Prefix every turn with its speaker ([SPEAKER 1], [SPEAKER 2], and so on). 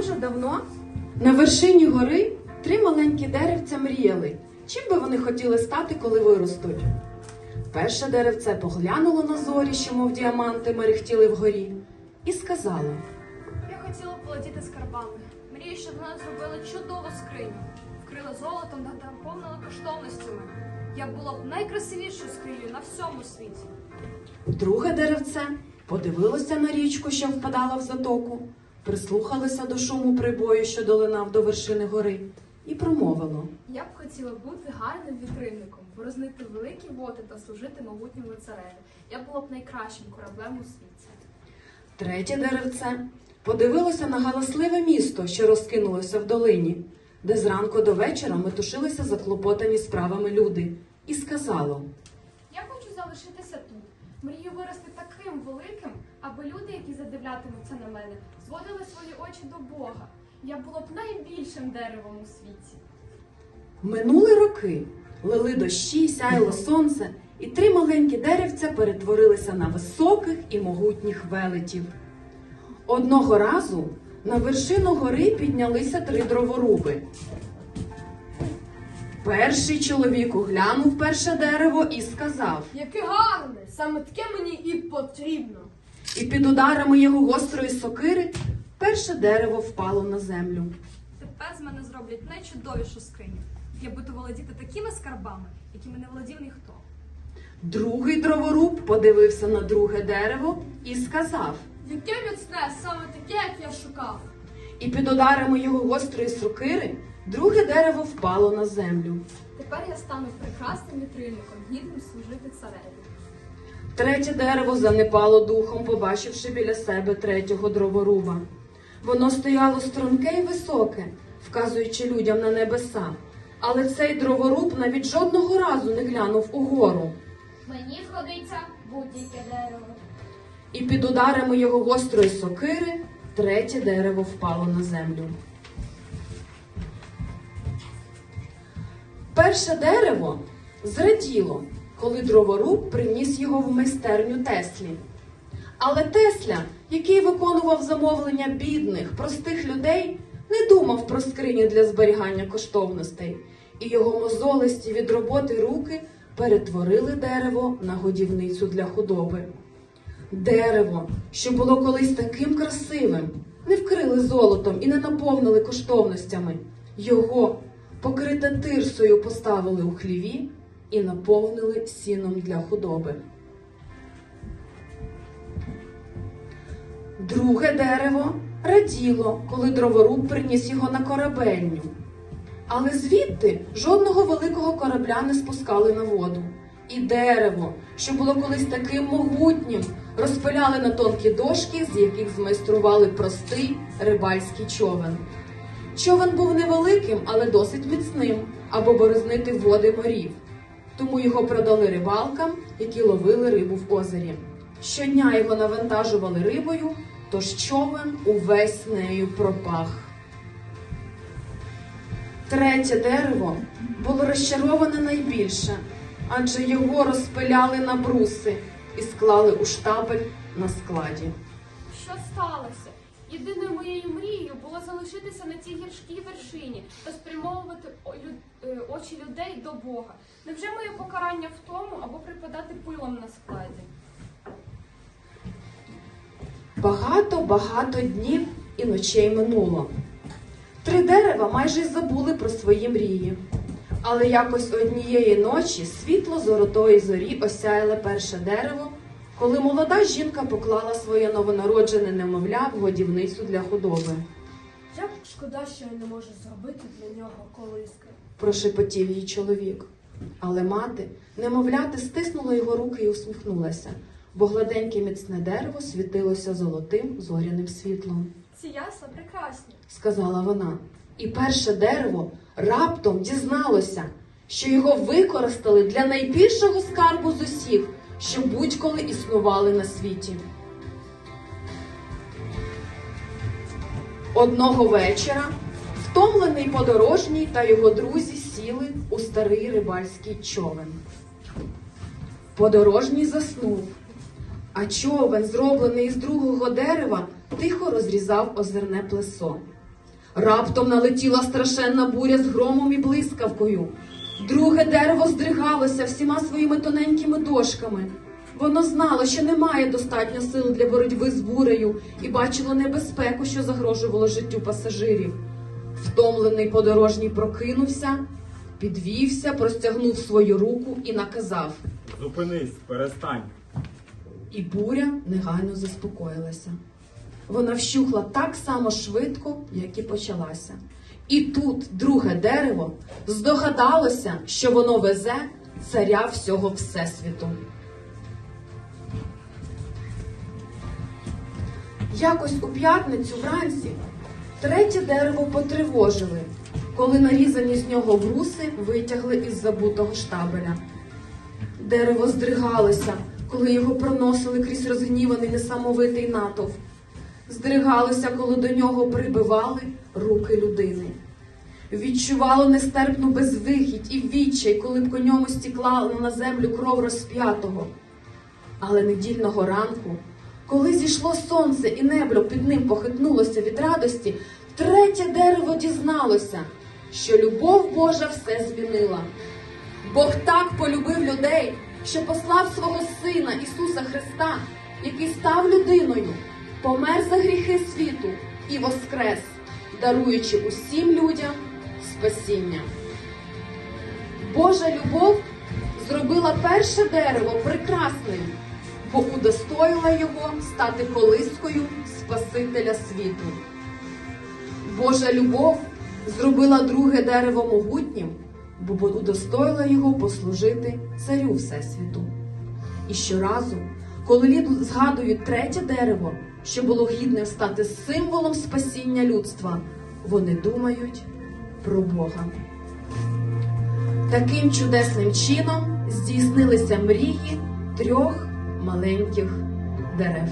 [SPEAKER 1] Дуже давно на вершині гори три маленькі деревця мріяли, чим би вони хотіли стати, коли виростуть. Перше деревце поглянуло на зорі, що мов діаманти мерехтіли вгорі, і сказало:
[SPEAKER 2] Я хотіла полетіти скарбами. Мрію, щоб вона зробила чудову скриню, вкрила золотом та наповнила коштовностями. Я була б найкрасивішою скринею на всьому світі.
[SPEAKER 1] Друге деревце подивилося на річку, що впадала в затоку, прислухалося до шуму прибою, що долинав до вершини гори, і промовило.
[SPEAKER 3] Я б хотіла бути гарним вітрильником, борознити великі води та служити могутньому цареві. Я була б найкращим кораблем у світі.
[SPEAKER 1] Третє деревце подивилося на галасливе місто, що розкинулося в долині, де зранку до вечора метушилися заклопотані справами люди, і сказало:
[SPEAKER 3] Я хочу залишитися тут. Мрію вирости таким великим, аби люди, які задивлятимуться на мене, зводили свої очі до Бога. Я була б найбільшим деревом у світі.
[SPEAKER 1] Минули роки, лили дощі, сяяло сонце, і три маленькі деревця перетворилися на високих і могутніх велетів. Одного разу на вершину гори піднялися три дроворуби. Перший чоловік оглянув перше дерево і сказав,
[SPEAKER 3] Яке гарне! Саме таке мені і потрібно.
[SPEAKER 1] і під ударами його гострої сокири перше дерево впало на землю.
[SPEAKER 2] Тепер з мене зроблять найчудовішу скриню. Я буду володіти такими скарбами, якими не володів ніхто.
[SPEAKER 1] Другий дроворуб подивився на друге дерево і сказав.
[SPEAKER 3] Яке міцне, саме таке, як я шукав.
[SPEAKER 1] І під ударами його гострої сокири друге дерево впало на землю.
[SPEAKER 3] Тепер я стану прекрасним вітрильником, гідним служити цареві.
[SPEAKER 1] Третє дерево занепало духом, побачивши біля себе третього дроворуба. Воно стояло струнке й високе, вказуючи людям на небеса. Але цей дроворуб навіть жодного разу не глянув угору.
[SPEAKER 4] Мені згодиться будь-яке дерево.
[SPEAKER 1] І під ударами його гострої сокири третє дерево впало на землю. Перше дерево зраділо, коли дроворуб приніс його в майстерню Теслі. Але Тесля, який виконував замовлення бідних, простих людей, не думав про скрині для зберігання коштовностей, і його мозолисті від роботи руки перетворили дерево на годівницю для худоби. Дерево, що було колись таким красивим, не вкрили золотом і не наповнили коштовностями. Його, покрите тирсою, поставили у хліві і наповнили сіном для худоби. Друге дерево раділо, коли дроворуб приніс його на корабельню. Але звідти жодного великого корабля не спускали на воду. І дерево, що було колись таким могутнім, розпиляли на тонкі дошки, з яких змайстрували простий рибальський човен. Човен був невеликим, але досить міцним, аби борознити води морів. Тому його продали рибалкам, які ловили рибу в озері. Щодня його навантажували рибою, тож човен увесь нею пропах. Третє дерево було розчароване найбільше, адже його розпиляли на бруси і склали у штабель на складі.
[SPEAKER 3] Що сталося? Єдиною моєю мрією було залишитися на цій гірській вершині та спрямовувати е, очі людей до Бога. Невже моє покарання в тому, або припадати пилом на складі?
[SPEAKER 1] Багато-багато днів і ночей минуло. Три дерева майже й забули про свої мрії. Але якось однієї ночі світло золотої зорі осяяло перше дерево, коли молода жінка поклала своє новонароджене немовля в годівницю для худоби.
[SPEAKER 3] Як шкода, що я не можу зробити для нього колиски.
[SPEAKER 1] прошепотів їй чоловік. Але мати, немовляти, стиснула його руки і усміхнулася, бо гладеньке міцне дерево світилося золотим зоряним світлом.
[SPEAKER 3] Ці ясла прекрасні.
[SPEAKER 1] сказала вона. І перше дерево раптом дізналося, що його використали для найбільшого скарбу з усіх, що будь-коли існували на світі. Одного вечора втомлений подорожній та його друзі сіли у старий рибальський човен. Подорожній заснув, а човен, зроблений із другого дерева, тихо розрізав озерне плесо. Раптом налетіла страшенна буря з громом і блискавкою. Друге дерево здригалося всіма своїми тоненькими дошками. Воно знало, що немає достатньо сил для боротьби з бурею і бачило небезпеку, що загрожувало життю пасажирів. Втомлений подорожній прокинувся, підвівся, простягнув свою руку і наказав.
[SPEAKER 5] Зупинись, перестань.
[SPEAKER 1] І буря негайно заспокоїлася. Вона вщухла так само швидко, як і почалася. І тут друге дерево здогадалося, що воно везе царя всього Всесвіту. Якось у п'ятницю вранці третє дерево потривожили, коли нарізані з нього вруси витягли із забутого штабеля. Дерево здригалося, коли його проносили крізь розгніваний несамовитий натовп. Здригалося, коли до нього прибивали руки людини. Відчувало нестерпну безвихідь і відчай, коли б ньому стікла на землю кров розп'ятого. Але недільного ранку, коли зійшло сонце і небо під ним похитнулося від радості, третє дерево дізналося, що любов Божа все змінила. Бог так полюбив людей, що послав свого Сина Ісуса Христа, який став людиною, помер за гріхи світу і воскрес, даруючи усім людям спасіння. Божа любов зробила перше дерево прекрасним, бо удостоїла його стати колискою Спасителя світу. Божа любов зробила друге дерево могутнім, бо удостоїла його послужити царю Всесвіту. І щоразу, коли згадують третє дерево, що було гідним стати символом спасіння людства, вони думають про Бога. Таким чудесним чином здійснилися мрії трьох маленьких дерев.